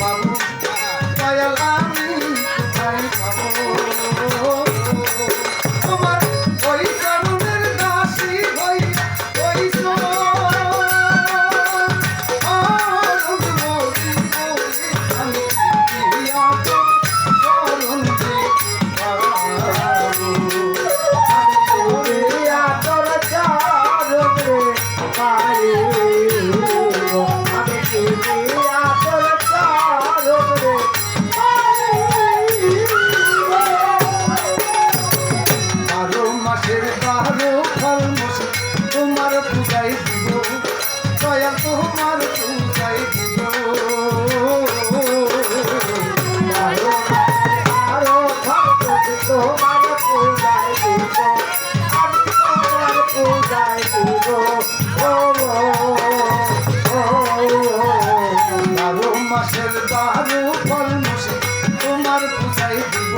পাবো। দয়াল আমি বারু ফল মশে তোমার পুষাই দিব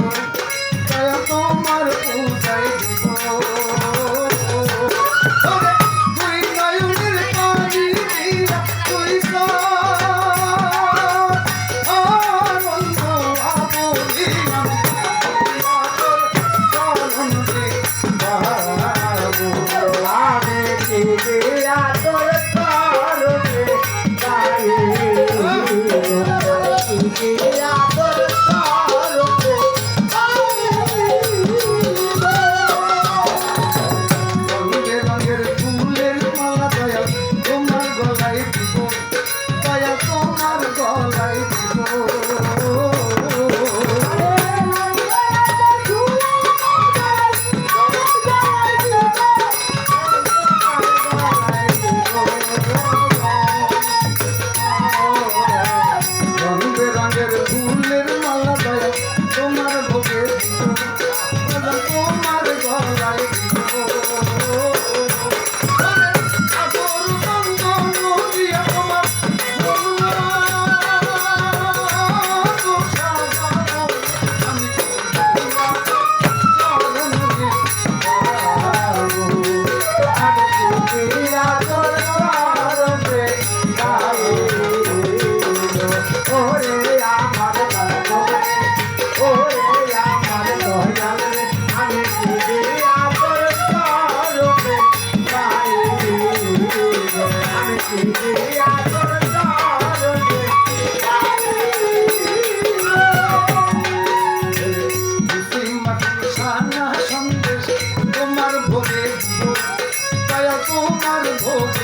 দেখব তোমার ভোগ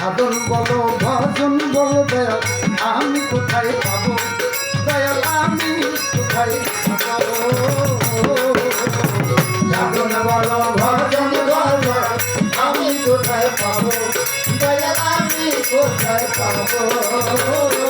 সাধন বলো, ভজন বলো, দয়াল, আমি কোথায় পাবো? দয়াল, আমি কোথায় পাবো? সাধন বলো, ভজন বলো, আমি কোথায় পাবো? দয়াল, আমি কোথায় পাবো?